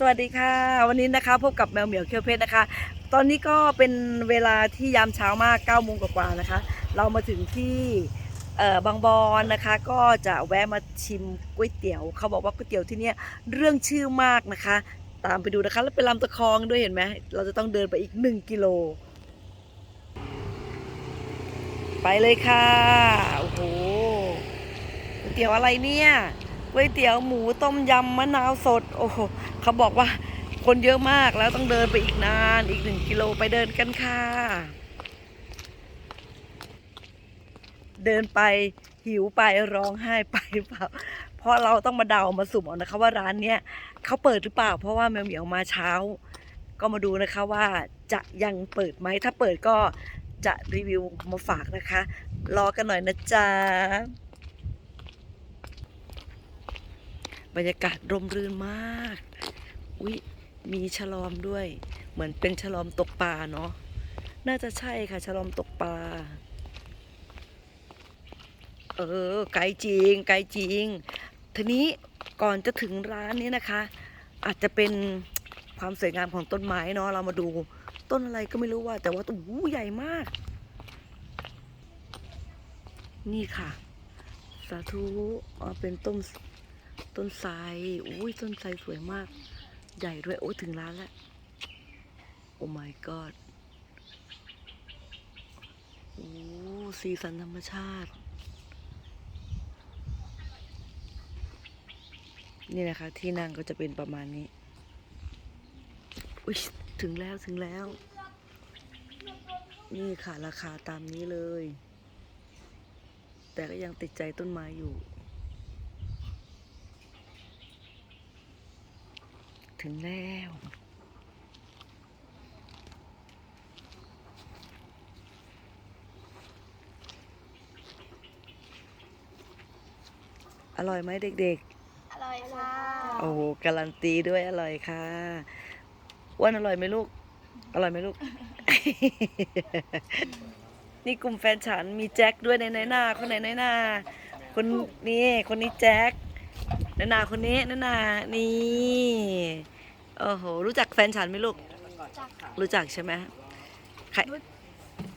สวัสดีค่ะ วันนี้นะคะพบกับแมวเหมียวเคียวเพชรนะคะ ตอนนี้ก็เป็นเวลาที่ยามเช้ามาก9ก้าโมงกว่าๆนะคะ เรามาถึงที่บางบอนนะคะ ก็จะแวะมาชิมก๋วยเตี๋ยว เขาบอกว่าก๋วยเตี๋ยวที่เนี่ยเรื่องชื่อมากนะคะ ตามไปดูนะคะ แล้วเป็นลำตะคองด้วยเห็นไหมเราจะต้องเดินไปอีก 1 กิโล ไปเลยค่ะโอ้โหก๋วยเตี๋ยวอะไรเนี่ย ก๋วยเตี๋ยวหมูต้มยำมะนาวสด โอ้โหเขาบอกว่าคนเยอะมากแล้วต้องเดินไปอีกนานอีกหนึ่งกิโลไปเดินกันค่ะ เดินไปหิวไปร้องไห้ไปเปล่าเพราะเราต้องมาเดามาสุ่มเอานะคะว่าร้านเนี้ยเขาเปิดหรือเปล่า เพราะว่าแมวเหมียวมาเช้า ก็มาดูนะคะว่าจะยังเปิดไหมถ้าเปิดก็จะรีวิวมาฝากนะคะ รอกันหน่อยนะจ๊ะ บรรยากาศร่มรื่นมาก อุ๊ย มีฉลอมด้วย เหมือนเป็นฉลอมตกปลาเนาะ น่าจะใช่ค่ะฉลอมตกปลา เออ ไกลจริง ไกลจริง ทีนี้ก่อนจะถึงร้านนี้นะคะ อาจจะเป็นความสวยงามของต้นไม้เนาะ เรามาดูต้นอะไรก็ไม่รู้ว่า แต่ว่าต้นใหญ่มาก นี่ค่ะ สาธุอ๋อเป็นต้น ต้นไทรอุ้ยต้นไทรสวยมาก ใหญ่ด้วย โอ้ยถึงร้านแล้ว โอ้ my god โอ้สีสันธรรมชาติ นี่นะคะ ที่นั่งก็จะเป็นประมาณนี้ อุ้ยถึงแล้วถึงแล้ว นี่ค่ะราคาตามนี้เลย แต่ก็ยังติดใจต้นไม้อยู่ ถึงแล้ว อร่อยไหมเด็กอร่อยค่ะๆ โอ้โหการันตีด้วยอร่อยค่ะอ้วนอร่อยไหมลูก อร่อยไหมลูก นี่กลุ่มแฟนฉันมีแจ็คด้วยในในหน้าคนไหนในหน้า คนนี้คนนี้แจ็คในหน้าคนนี้ในหน้านี่ โอ้โห รู้จักแฟนฉันไหมลูกจักรู้จักใช่ไหมใคร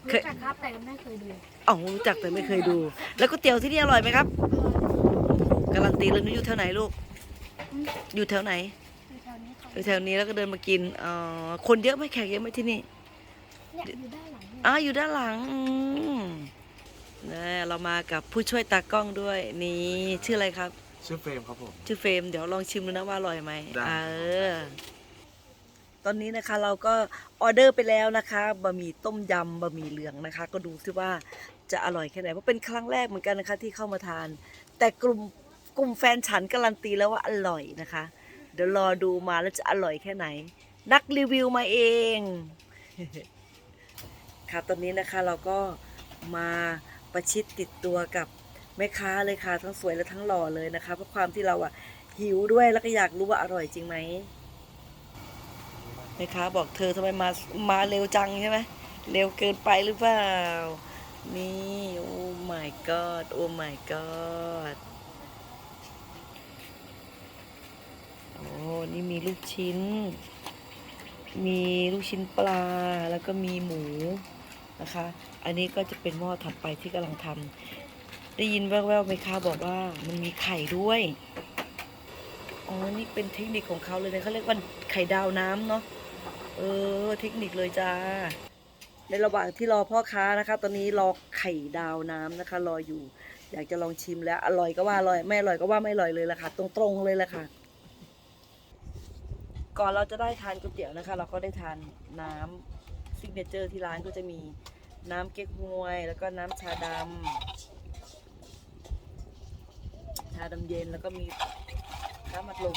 เครู้ยจักครับแต่ไม่เคยดูอ๋อรู้จักแต่ไม่เคยดู แล้วก๋วยเตี๋ยวที่นี่อร่อยไหมครับการันตีเลยนี่อยู่แถวไหนลูก อยู่แถวไหน อยู่แถวนี้ค่ะอยู่แถวนี้แล้วก็เดินมากินอ๋อคนเยอะไหมแขกเยอะไหมที่นี่ เนี่ยอยู่ด้านหลังนี่อ๋ออยู่ด้านหลังอืมเนี่ยเรามากับผู้ช่วยตากล้องด้วย นี่ชื่ออะไรครับ ชื่อเฟรมครับผม ชื่อเฟรมเดี๋ยวลองชิมดูนะว่าอร่อยไหมได้ เออ ตอนนี้นะคะเราก็ออเดอร์ไปแล้วนะคะบะหมี่ต้มยำบะหมี่เหลืองนะคะ ก็ดูซิว่าจะอร่อยแค่ไหนเพราะเป็นครั้งแรกเหมือนกันนะคะ ที่เข้ามาทาน แต่กลุ่มกลุ่มแฟนฉันการันตีแล้วว่าอร่อยนะคะ เดี๋ยวรอดูมาแล้วจะอร่อยแค่ไหน นักรีวิวมาเอง ค่ะตอนนี้นะคะเราก็มาประชิดติดตัวกับ แม่ค้าเลยค่ะ ทั้งสวยและทั้งหล่อเลยนะคะ เพราะความที่เราอะหิวด้วยแล้วก็อยากรู้ว่าอร่อยจริงไหมแม่ค้าบอกเธอทำไมมามาเร็วจังใช่ไหมเร็วเกินไปหรือเปล่า นี่โอ้ my god โอ้ my god โอ้ นี่มีลูกชิ้น มีลูกชิ้นปลาแล้วก็มีหมูนะคะ อันนี้ก็จะเป็นหม้อถัดไปที่กำลังทำ ได้ยินแว่วๆไหมคะบอกว่ามันมีไข่ด้วย อ๋อ นี่เป็นเทคนิคของเขาเลยนะเขาเรียกว่าไข่ดาวน้ำเนาะ เออ เทคนิคเลยจ้า ในระหว่างที่รอพ่อค้านะคะ ตอนนี้รอไข่ดาวน้ำนะคะ รออยู่ อยากจะลองชิมแล้ว อร่อยก็ว่าอร่อย ไม่อร่อยก็ว่าไม่อร่อยเลยละค่ะ ตรงๆเลยละค่ะ ก่อนเราจะได้ทานก๋วยเตี๋ยวนะคะ เราก็ได้ทานน้ำซิกเนเจอร์ที่ร้านก็จะมีน้ำเก๊กฮวย แล้วก็น้ำชาดำาดำเย็นแล้วก็มีน้ำมัดลม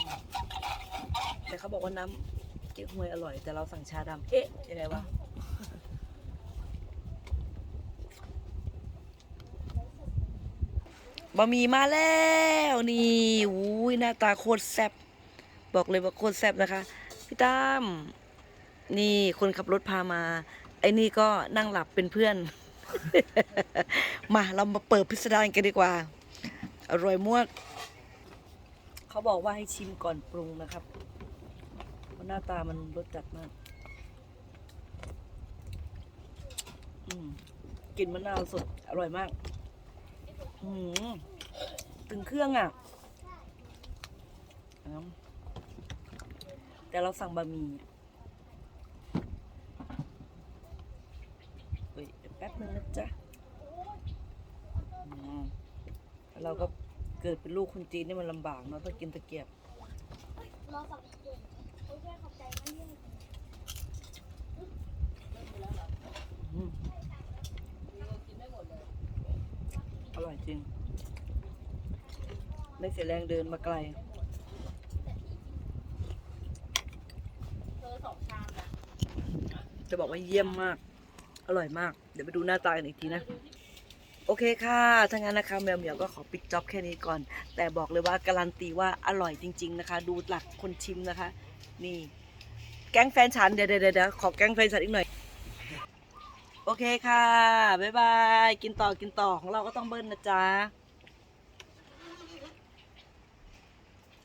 แต่เขาบอกว่าน้ำเก๊กฮวยอร่อย แต่เราสั่งชาดำเอ๊ะยังไงวะบะหมี่มาแล้วนี่อุ้ยหน้าตาโคตรแซ่บบอกเลยว่าโคตรแซ่บนะคะ พี่ตั้มนี่คนขับรถพามา ไอ้นี่ก็นั่งหลับเป็นเพื่อน มาเรามาเปิดพิสดารกันดีกว่า อร่อยมากเขาบอกว่าให้ชิมก่อนปรุงนะครับเพราะหน้าตามันรสจัดมากกลิ่นมะนาวสด อร่อยมากถึงเครื่องอะ แต่เราสั่งบะหมี่อะเฮ้ยแป๊บนึงนะจ๊ะเราก็ เกิดเป็นลูกคนจีนนี่มันลำบากเนาะต้องกินตะเกียบรอฝั่งอื่นโอเคขอบใจมากเอืมอร่อยจริงไม่เสียแรงเดินมาไกลจะบอกว่าเยี่ยมมาก อร่อยมาก เดี๋ยวไปดูหน้าตากันอีกทีนะ โอเคค่ะถ้างั้นนะคะแมวเหมียวก็ขอปิดจ็อบแค่นี้ก่อน แต่บอกเลยว่าการันตีว่าอร่อยจริง ๆนะคะ ดูหลักคนชิมนะคะ นี่ แก๊งแฟนฉันเดี๋ยวเดี๋ยวเดี๋ยวขอแก๊งแฟนฉันอีกหน่อย โอเคค่ะ บ๊ายบาย กินต่อกินต่อของเราก็ต้องเบิ้ลนะจ๊ะ